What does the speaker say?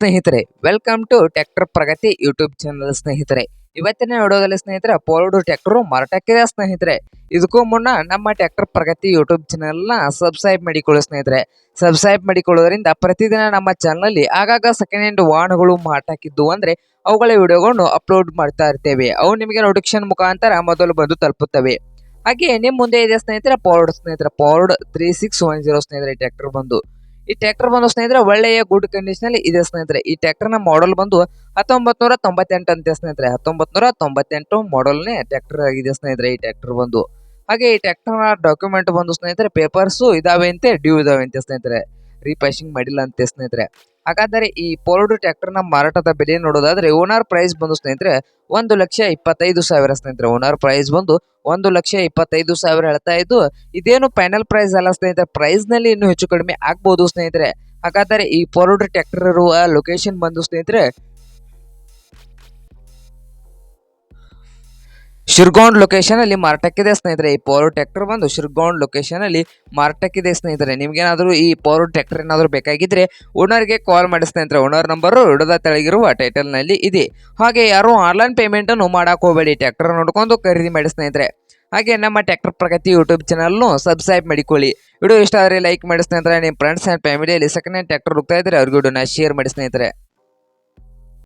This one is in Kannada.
ಸ್ನೇಹಿತರೆ welcome to tractor Pragati YouTube channel ಸ್ನೇಹಿತರೆ. ಇವತ್ತಿನ ವಿಡಿಯೋದಲ್ಲಿ ಸ್ನೇಹಿತರೆ ಪೋರ್ಡು ಟ್ರ್ಯಾಕ್ಟರ್ ಮಾರಾಟಕ್ಕಿದೆ ಸ್ನೇಹಿತರೆ. ಇದಕ್ಕೂ ಮುನ್ನ ನಮ್ಮ ಟ್ರ್ಯಾಕ್ಟರ್ ಪ್ರಗತಿ ಯೂಟ್ಯೂಬ್ ಚಾನಲ್ನ ಸಬ್ಸ್ಕ್ರೈಬ್ ಮಾಡಿಕೊಳ್ಳಿ ಸ್ನೇಹಿತರೆ. ಸಬ್ಸ್ಕ್ರೈಬ್ ಮಾಡಿಕೊಳ್ಳೋದ್ರಿಂದ ಪ್ರತಿದಿನ ನಮ್ಮ ಚಾನಲಲ್ಲಿ ಆಗಾಗ ಸೆಕೆಂಡ್ ಹ್ಯಾಂಡ್ ವಾಹನಗಳು ಮಾರಾಟಕ್ಕಿದ್ದು ಅಂದರೆ ಅವುಗಳ ವಿಡಿಯೋಗಳನ್ನು ಅಪ್ಲೋಡ್ ಮಾಡ್ತಾ ಇರ್ತೇವೆ. ಅವು ನಿಮಗೆ ನೋಟಿಫಿಕೇಶನ್ ಮುಖಾಂತರ ಮೊದಲು ಬಂದು ತಲುಪುತ್ತವೆ. ಹಾಗೆ ನಿಮ್ಮ ಮುಂದೆ ಇದೆ ಸ್ನೇಹಿತರೆ ಪೋರ್ಡ್ ಸ್ನೇಹಿತರೆ Ford three six one zero ಸ್ನೇಹಿತರೆ ಟ್ರ್ಯಾಕ್ಟರ್ ಬಂದು. ಈ ಟ್ರ್ಯಾಕ್ಟರ್ ಬಂದು ಸ್ನೇಹಿತರೆ ಒಳ್ಳೆಯ ಗುಡ್ ಕಂಡೀಷನ್ ಅಲ್ಲಿ ಇದೆ ಸ್ನೇಹಿತರೆ. ಈ ಟ್ರ್ಯಾಕ್ಟರ್ನ ಮಾಡೆಲ್ ಬಂದು ಹತ್ತೊಂಬತ್ ನೂರ ತೊಂಬತ್ತೆಂಟು ಅಂತ ಸ್ನೇಹಿತರೆ. ಹತ್ತೊಂಬತ್ ನೂರ ತೊಂಬತ್ತೆಂಟು ಮಾಡೆಲ್ನೇ ಟ್ರ್ಯಾಕ್ಟರ್ ಆಗಿದೆ ಸ್ನೇಹಿತರೆ ಈ ಟ್ರ್ಯಾಕ್ಟರ್ ಬಂದು. ಹಾಗೆ ಈ ಟ್ರ್ಯಾಕ್ಟರ್ನ ಡಾಕ್ಯುಮೆಂಟ್ ಬಂದು ಸ್ನೇಹಿತರೆ ಪೇಪರ್ಸ್ ಇದಾವೆ ಅಂತೆ ಡ್ಯೂ ಇದಾವೆ ಅಂತೆ ಸ್ನೇಹಿತರೆ. ರೀಪಾಸಿಂಗ್ ಮಾಡಿಲ್ಲ ಅಂತ ಸ್ನೇಹಿತರೆ. ಹಾಗಾದರೆ ಈ ಪೋರ್ಡ್ ಟ್ರ್ಯಾಕ್ಟರ್ನ ಮಾರಾಟದ ಬೆಲೆ ನೋಡೋದಾದ್ರೆ ಓನರ್ ಪ್ರೈಸ್ ಬಂದು ಸ್ನೇಹಿತರೆ ಒಂದು ಲಕ್ಷ ಇಪ್ಪತ್ತೈದು ಸಾವಿರ ಸ್ನೇಹಿತರೆ. ಓನರ್ ಪ್ರೈಸ್ ಬಂದು ಒಂದು ಲಕ್ಷ ಇಪ್ಪತ್ತೈದು ಸಾವಿರ ಹೇಳ್ತಾ ಇದ್ದು, ಇದೇನು ಫೈನಲ್ ಪ್ರೈಸ್ ಅಲ್ಲ ಸ್ನೇಹಿತರೆ. ಪ್ರೈಸ್ನಲ್ಲಿ ಇನ್ನೂ ಹೆಚ್ಚು ಕಡಿಮೆ ಆಗ್ಬೋದು ಸ್ನೇಹಿತರೆ. ಹಾಗಾದರೆ ಈ ಪೋರ್ಡ್ ಟ್ರ್ಯಾಕ್ಟರ್ ಇರುವ ಲೊಕೇಶನ್ ಬಂದು ಸ್ನೇಹಿತರೆ ಶಿರ್ಗೋಂಡ್ ಲೊಕೇಶನ್ ಅಲ್ಲಿ ಮಾರಾಟಕ್ಕಿದೆ ಸ್ನೇಹಿತರೆ. ಈ ಪವರ್ ಟ್ರ್ಯಾಕ್ಟರ್ ಬಂದು ಶಿರ್ಗೋಂಡ್ ಲೊಕೇಶನ್ ಅಲ್ಲಿ ಮಾರಾಟಕ್ಕಿದೆ ಸ್ನೇಹಿತರೆ. ನಿಮ್ಗೇನಾದ್ರೂ ಈ ಪವರ್ ಟ್ರ್ಯಾಕ್ಟರ್ ಏನಾದರೂ ಬೇಕಾಗಿದ್ರೆ ಓನರ್ಗೆ ಕಾಲ್ ಮಾಡಿ ಸ್ನೇಹಿತರೆ. ಓನರ್ ನಂಬರು ಹಿಡದ ತೆಳಗಿರುವ ಟೈಟಲ್ನಲ್ಲಿ ಇದೆ. ಹಾಗೆ ಯಾರು ಆನ್ಲೈನ್ ಪೇಮೆಂಟ್ ಅನ್ನು ಮಾಡಕ್ ಹೋಗಬೇಡಿ. ಟ್ರ್ಯಾಕ್ಟರ್ ನೋಡ್ಕೊಂಡು ಖರೀದಿ ಮಾಡಿ ಸ್ನೇಹಿತರೆ. ಹಾಗೆ ನಮ್ಮ ಟ್ರ್ಯಾಕ್ಟರ್ ಪ್ರಗತಿ ಯೂಟ್ಯೂಬ್ ಚಾನಲ್ನು ಸಬ್ಸ್ಕ್ರೈಬ್ ಮಾಡಿಕೊಳ್ಳಿ. ವಿಡಿಯೋ ಇಷ್ಟ ಆದರೆ ಲೈಕ್ ಮಾಡಿ ಸ್ನೇಹಿತರೆ. ನಿಮ್ಮ ಫ್ರೆಂಡ್ಸ್ ಆ್ಯಂಡ್ ಫ್ಯಾಮಿಲಿಯಲ್ಲಿ ಸೆಕೆಂಡ್ ಹ್ಯಾಂಡ್ ಟ್ರ್ಯಾಕ್ಟರ್ ಹೋಗ್ತಾ ಇದ್ದರೆ ಅವ್ರಿಗೆ ಶೇರ್ ಮಾಡಿ ಸ್ನೇಹಿತರೆ.